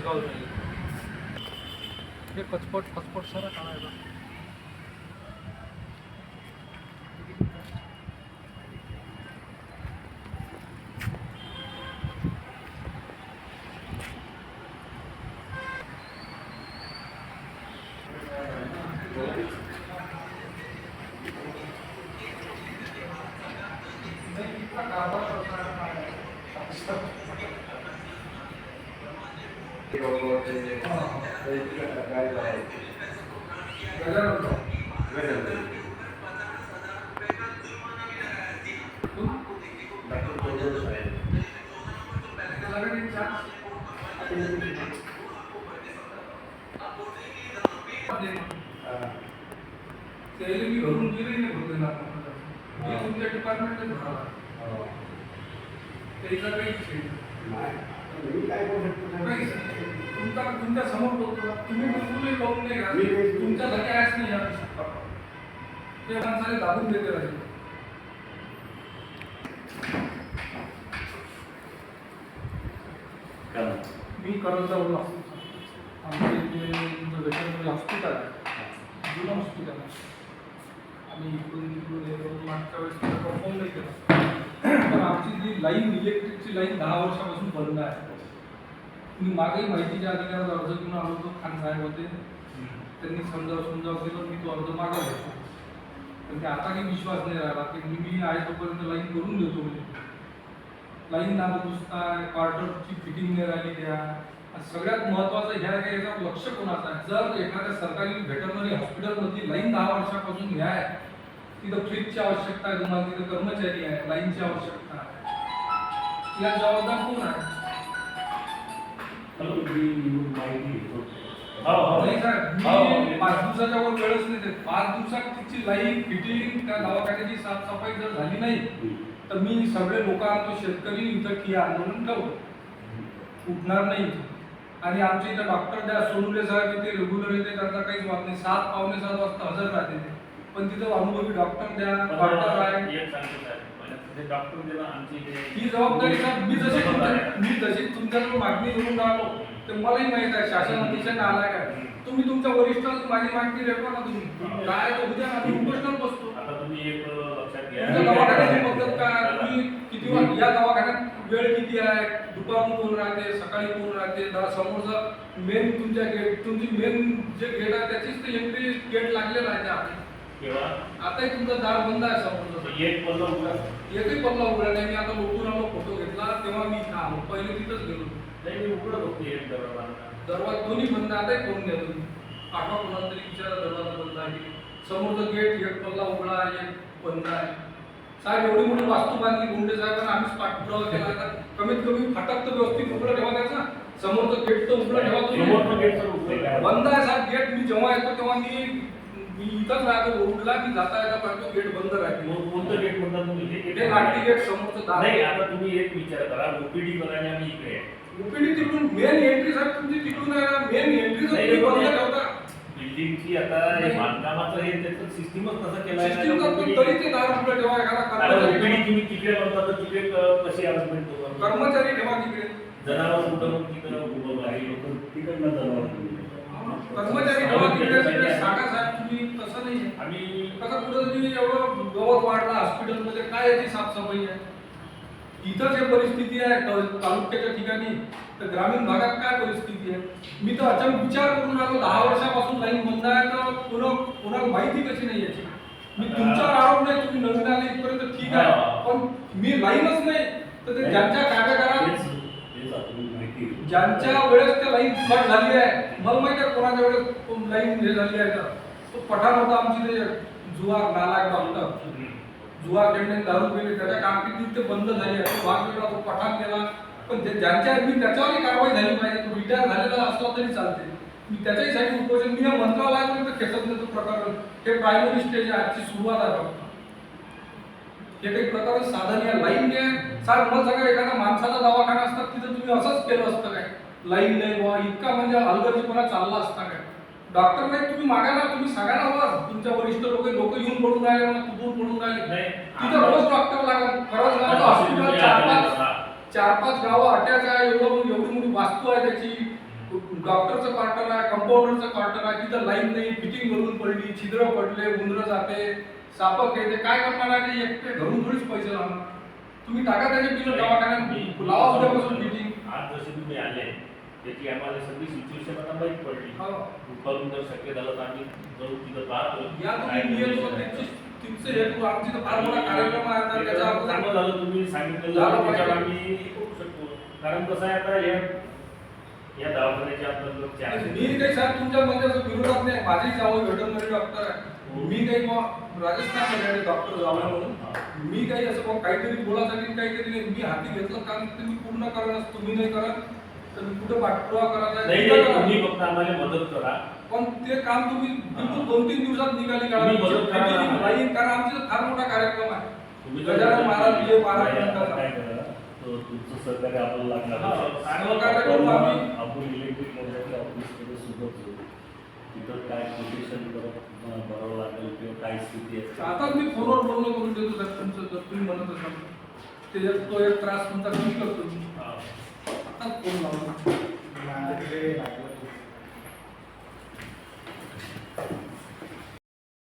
करसगाव हे कचपट कचपट सारा काढायला त्याला मी घरून गेले नाही होते ना तुमच्या डिपार्टमेंटला त्याचा काही विषय नाही. तुमचा तुमच्यासमोर बोलतो तुम्ही बिलकुलही लावून नाही घातले. तुमच्या घरी आहेच नाही या. ते माणसाने दाबून देते राहिले. मी करंजावरून असतो आमचे जे वेटरनरी हॉस्पिटल आहे जुनं हॉस्पिटल आहे. आम्ही इकडून तिकडून हे करून मागच्या वेळेस परफॉर्म नाही केला. पण आमची जी लाईन इलेक्ट्रिकची लाईन दहा वर्षापासून बंद आहे. मी मागेही माहितीच्या अधिकारात अर्ज घेऊन आलो होतो खान साहेब होते. त्यांनी समजावं समजावून केलं मी तो अर्ज मागवला पण ते आता काही विश्वास नाही राहिला की मी मी आहे तोपर्यंत लाईन करून देतो म्हणजे लाईन नाव आहे क्वार्टरची फिटिंग नाही राहिली द्या सगळ्यात महत्वाचं ह्या आहे लक्ष कोणाचा आहे? जर एखाद्या सरकारी व्हेटरनरी हॉस्पिटलमध्ये लाईन दहा वर्षापासून घ्या आहे तिथं फ्रीजची आवश्यकता आहे तुम्हाला तिथं कर्मचारी आहे लाईनची आवश्यकता आहे. या जबाबदार कोण आहे? नाही साहेब मी पाच दिवसाच्या वर वेळच नाही देत. पाच दिवसात तिची लाईन फिटिंग त्या दवाखान्याची साफसफाई जर झाली नाही तर मी सगळे लोक आणतो शेतकरी इथं ठिया आंदोलन ठेवतो. उठणार नाही. आणि आमच्या इथं डॉक्टर द्या सोनुले साहेब येते रेग्युलर येते त्यांचा काहीच वाद नाही. सात पावणे सात वाजता हजर राहते ते. पण तिथं अनुभवी डॉक्टर द्या डॉक्टर आहे. ही जबाबदारी साहेब मी जशी मी जशी तुमच्याकडे मागणी करून राहिलो ते मलाही माहीत आहे शासन अतिशय नालायक आहे तुम्ही तुमच्या वरिष्ठांना माझी मागणी रेटवा ना तुम्ही? काय तर उद्या आम्ही उपोषणाला बसतो. तुमच्या दवाखान्याची पद्धत काय? तुम्ही किती या दवाखान्यात वेळ किती आहे? दुपारून कोण राहते? सकाळी कोण राहते? दा- समोरचं मेन तुमच्या गेट तुमची मेन जे गेट आहे त्याचीच ते एंट्री गेट लागलेलं आहे त्या. आताही तुमचं दार बंद आहे समोरचं एकही पल्ला उघडा नाही. मी आता लोकून आलो फोटो घेतला तेव्हा मी इथं आलो. पहिले तिथंच गेलो. दरवाजा दोन्ही बंद आहे, आताही कोण द्या तुम्ही आठवा कोणाला तरी विचारा दरवाजा बंद आहे की. समोरचं गेट एक पल्ला उघडा एक बंद आहे. साहेब एवढी मोठी वास्तू बांधली गुंडे साहेबांना आम्हीच पाठपुरावा केला. तर कमीत कमी फाटक तर व्यवस्थित उघडं ठेवा त्याचा. समोरचं गेट तर उघडं ठेवा तुम्ही. बंद आहे साहेब गेट. मी जेव्हा येतो तेव्हा मी मी इथंच राहतो रोडला मी जाता येता पाहतो गेट बंद राहते हे लाकडी गेट समोरचं दार नाही आता तुम्ही एक विचार करा ओपीडी करायला आम्ही इकडे आहे. ओपीडी तिकडून मेन एंट्री साहेब तुमची तिकडून आहे मेन एंट्री जर नाही, तुम्ही बंद नाही. ठेवता बिल्डिंगची आता हे बांधकामाचं हे त्याचं सिस्टीमच तसं केलं आहे सिस्टीम ना, करतो OPD. तरी ते दार उघडं ठेवा एखादा आता कर्मचारी. तुम्ही तिकडे बनवता तर तिकडे क- कशी अरेंजमेंट होणार? कर्मचारी ठेवा तिकडे जनावर कुठं मग तिकडं उभं आहे लोक तिकडनं जनावर कर्मचारी ठेवा तिकडे तिकडे सांगा साहेब तुम्ही तसं नाही आहे. आम्ही कसं कुठं तुम्ही एवढं गवत वाढला हॉस्पिटलमध्ये काय याची साफसफाई आहे? इथं जे परिस्थिती आहे त- तालुक्याच्या ठिकाणी तर ग्रामीण भागात काय परिस्थिती आहे? मी तर अचानक विचार करून आलो दहा वर्षापासून लाईन बंद आहे तर पुन्हा कोणाला माहिती कशी नाही याची. मी तुमच्यावर आरोप नाही तुम्ही नवीन आले इथपर्यंत ठीक आहे. पण मी लाईनच नाही. तर ते ज्यांच्या कागदारात. ज्यांच्या वेळेस त्या लाईन कट झाली आहे मला माहिती आहे कोणाच्या वेळेस लाईन हे झाली आहे तर. तो पठार होता आमची ते जुआ नालायक डॉक्टर. जुआ खेळणे दारू पिणे त्याच्या कामगिरीत ते बंद झाली. आहे तो वेगळा तो पठार केला. पण ज्यांच्या मी त्याच्यावरही कारवाई झाली पाहिजे तो रिटायर झालेला असला तरी चालते. मी त्याच्याही उपोषण मी या मंत्रालयापर्यंत खेचत नाही तो प्रकरण हे प्रायमरी स्टेज आहे आजची सुरुवात आहे फक्त. हे काही प्रकरण साधन या लाईन घ्या सार मग सगळं एखादा माणसाचा दवाखाना असतात तिथं तुम्ही असंच केलं असतं काय? लाईन नाही बा इतका म्हणजे हलगर्जीपणा चालला असता काय? डॉक्टर नाही तुम्ही मागा ना तुम्ही सांगा ना बुवा तुमच्या वरिष्ठ लोक लोक येऊन पडून राहिले मला कुठून पडून राहिले. तिथं रोज डॉक्टर गावचं हॉस्पिटल चार पाच चार पाच गावं अटॅच आहे एवढं एवढी मोठी वास्तू आहे त्याची. डॉक्टरचं क्वार्टर आहे कंपाऊंडरचं क्वार्टर आहे तिथं लाईन नाही फिटिंग भरून पडली छिद्र पडले उंदरं जाते सापक येते काय करणार आहे? एकटे घरून थोडीच पैसे लावणार. तुम्ही टाका त्याचे बिल दवाखान्यात लावा उद्यापासून फिटिंग आज जसे तुम्ही आले त्याची आम्हाला सगळी सिच्युएशन आता माहीत पडली. हो. दुपारून जर शक्य झालं तर आम्ही जाऊ तिथं पाहतो आमची तर फार मोठा कार्यक्रम आहे आता चांगलं झालं तुम्ही सांगितलेलं त्याच्यावर. आम्ही करू शकतो. कारण कसं आहे आता या या दवाखान्याच्या अंतर्गत मी काही साहेब तुमच्या मध्ये असं विरोधात नाही. माझी जावं व्हेटरनरी डॉक्टर आहे. मी काही मग राजस्थानमध्ये डॉक्टर जावं म्हणून. मी काही असं काहीतरी बोलासाठी काहीतरी नाही. मी हाती घेतलं काम ते मी पूर्ण करणार तुम्ही नाही करत. तर मी कुठं पाठपुरावा करायचा नाही करा. तुम्ही फक्त आम्हाला मदत करा पण ते काम तुम्ही बिलकुल दोन तीन दिवसात निघाली तुम्ही मदत करा. काढा कारण आमचा फार मोठा कार्यक्रम आहे तुम्ही जर गजानन महाराज विजय महाराज म्हणतात. काय करा तो तुमचं सहकार्य आपल्याला लागणार हा. सहकार्य आपण- करून आम्ही- आपण इलेक्ट्रिक मोटरच्या ऑफिसमध्ये सुद्धा जाऊ तिथं काय कोटेशन भरावं लागेल किंवा काय स्थिती आहे आता मी फोनवर बोलणं करून देतो साहेब तुमचं जर तुम्ही म्हणत असाल त्याच्यात तो एक त्रास तुमचा कमी करतो मी हा.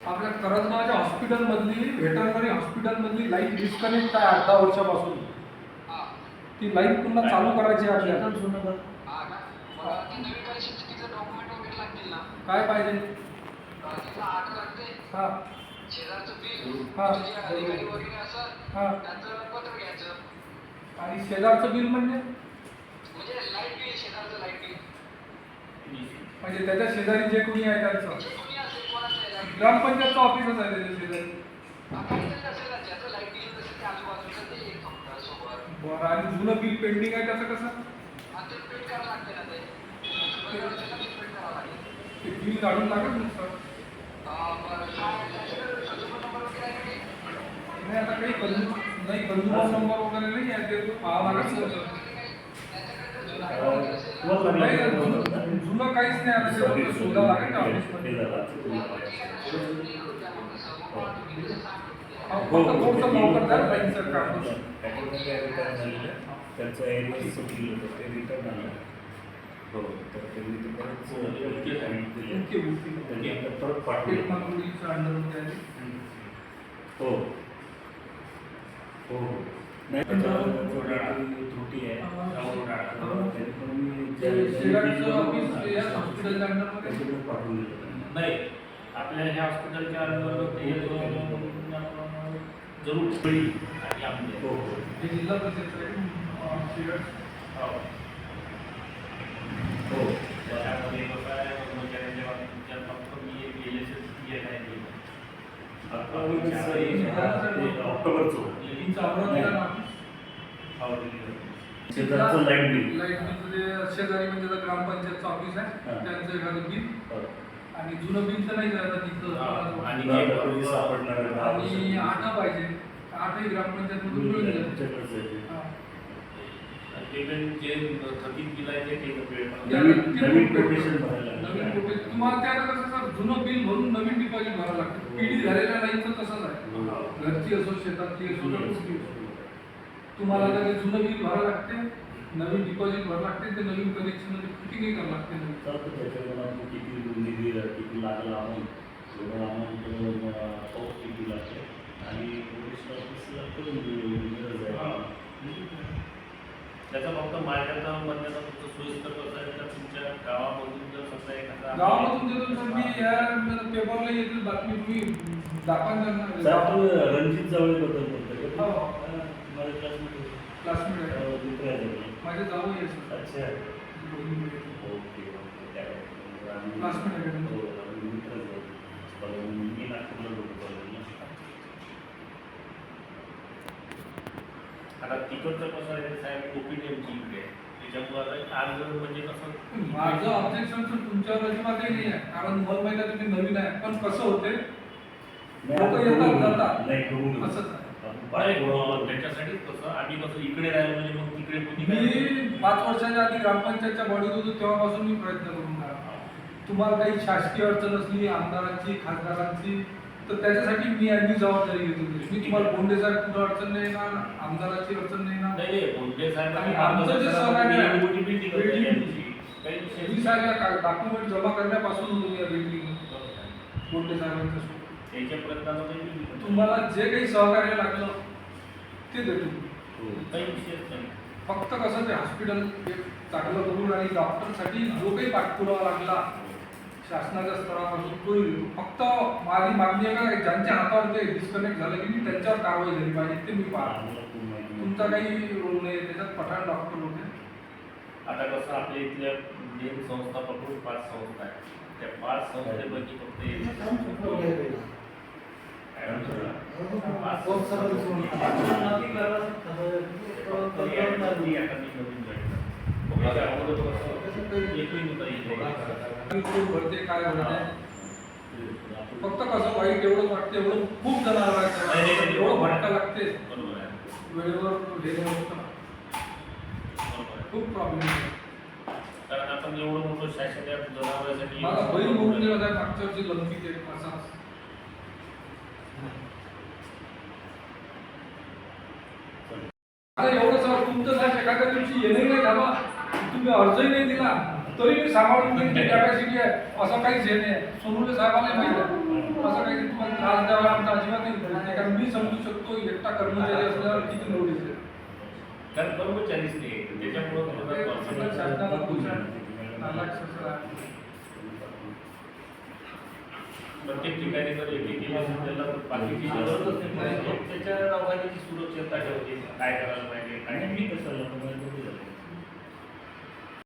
आपल्या करंजगावच्या हॉस्पिटल मधली व्हेटरनरी हॉस्पिटल मधली लाईन डिस्कनेक्ट आहे अर्धा वर्षापासून. ती लाईन पुन्हा चालू करायची आहे आपल्याला. हा ना. काय पाहिजे? हा शेजारचं बिल हा. जे अधिकारी वगैरे असं हा. त्यांचं पत्र घ्यायचं. आणि शेजारचं बिल म्हणजे? म्हणजे म्हणजे त्याच्या शेजारी जे कोणी आहे त्यांचं. ग्रामपंचायतचं ऑफिसच आहे त्याच्या शेजारी. बरं आणि जुनं बिल पेंडिंग आहे त्याचं कसं? ते बिल काढून लागत ना सर? नाही आता काही नाही कंझ्युमर नंबर वगैरे नाही आहे ते पाहावं लागत जुनं काहीच नाही आता ते फक्त लागेल का त्यांचं एरिया सुटली होतं ते रिटर्न आलं हो तर त्यांनी ते परत आहे. परत पाठवलं हो हो त्रुटी आहे. नाही. आपल्या ह्या हॉस्पिटलच्या हे जरूर पडली आणि आपले हो हो. हे जिल्हा. हो. त्यामध्ये कसं आहे कर्मचाऱ्यांच्या बाबतीत फक्त मी एक एल एस एस पी आहे ऑक्टोबरचं होतं. तुमचं अमरावतीला ना ऑफिस? शेजारचं लाइट बिल लाइट बिलचं जे शेजारी म्हणजे ग्रामपंचायतचं ऑफिस आहे हा. त्यांचं एखादं बिल हो. आणि जुनं बिल तर नाही जायचं तिथं आणि सापडणार आणि रुपये. आठा पाहिजे आठही ग्रामपंचायत मधून मिळून ते. हा. जे थकीत बिल आहे नवीन- भरायला. तुम्हाला त्या आता कसं सर जुनं बिल भरून नवीन डिपॉझिट भरावं लागतं पिढी झालेल्या लाईनचं तसंच आहे घरची असो शेतातली असो का कुठली असो. तुम्हाला ते जुनं बिल भरावं लागते नवीन डिपॉझिट भरावं लागते ते नवीन कनेक्शन फिटिंगही करावं लागते नवीन. तर तो त्याच्यावर आपण किती निधी किती लागला अमाऊंट एवढं अमाऊंट पाऊस किती लागते. आणि पोलीस ऑफिसला करून गरज आहे. त्याचा फक्त माझ्या म्हणण्याचा फक्त सोयीस्कर कसं आहे तर तुमच्या गावामधून जर समजा एखादा गावामधून जे सर मी या पेपरला येतील बातमी तुम्ही दाखवा त्यांना रणजित जावळे बद्दल बोलतोय का? हो. हा, माझ्या क्लासमध्ये क्लासमेट आहे अं, मित्र आहे जवळ. माझे जाऊ आहे सर अच्छा दोन्ही मुले. ओके ओके त्यावेळेस आम्ही- Classmate आहे का तुम्ही? हो, आम्ही मित्रच मी नागपूरला होतो कॉलेजला. आता तिकडचं कसं आहे साहेब ओपिनियनची इकडे आहे. त्याच्यामुळे आता आज म्हणजे कसं माझं ऑब्जेक्शन तर तुमच्यावर अजिबातही नाही आहे कारण मला आहे तुम्ही नवीन आहे पण कसं होते लोकं येतात. जातात. नाही. असंच त्याच्यासाठीच कसं आम्ही कसं इकडे राहिलो म्हणजे मग तिकडे कोणी मी पाच वर्षाच्या आधी ग्रामपंचायतच्या बॉडीत होतो तेव्हापासून मी प्रयत्न करून राहिलो. तुम्हाला काही शासकीय अडचण असली आमदारांची खासदारांची तर त्याच्यासाठी मी यांनी जबाबदारी घेतो. मी तुम्हाला बोंडे साहेब कुठं अडचण नाही येणार आमदाराची अडचण नाही नाही बोंडे साहेब आमचं जे सहकार्य आहे, डॉक्युमेंट जमा करण्यापासून कोणते साहेबांचं त्याच्या प्रयत्नामध्ये मी तुम्हाला जे काही सहकार्य लागलं ते देतो काही नाही. फक्त कसं ते हॉस्पिटल एक चांगलं करून आणि डॉक्टरसाठी जो काही पाठपुरावा लागला शासनाच्या स्तरापासून तोही देतो फक्त माझी मागणी आहे का ज्यांच्या हातावर ते डिस्कनेक्ट झालं की नाही त्यांच्यावर कारवाई झाली पाहिजे ते मी पाहतो तुमचा काही रोल नाही त्याच्यात पठाण डॉक्टर होते आता कसं आपल्या इथल्या संस्था पकडून पाच संस्था आहेत. त्या पाच संस्थेपैकी फक्त एक. भरते काय भरते फक्त कसं वाईट एवढं वाटतं एवढं खूप नाही. एवढं भटका लागते वेळेवर. खूप प्रॉब्लेम कारण आपण एवढं मोठं शासन जनावरांसाठी माझा बैल म्हणून गेला मागच्या वर्षी लंपी ते असा एवढं सर तुमचं साहेब एखाद्या दिवशी येणे नाही झाला तुम्ही अर्जही नाही दिला तरी मी सांभाळून घेईन कॅपॅसिटी आहे. असं काहीच हे नाही. सोनुले साहेबांना माहिती आहे. असं काही तुम्हाला त्रास द्यावा आमचा अजिबात नाही. कारण मी समजू शकतो एकटा कर्मचारी असल्यावर किती नोटीस आहे. कारण कर्मचारीच नाही त्याच्यामुळं शासनाला ससरा आहे. प्रत्येक ठिकाणी जर एके केली असेल त्याला बाकीची गरजच नाही. त्याच्या सुरक्षता ठेवते. काय करायला पाहिजे काय आणि मी कसं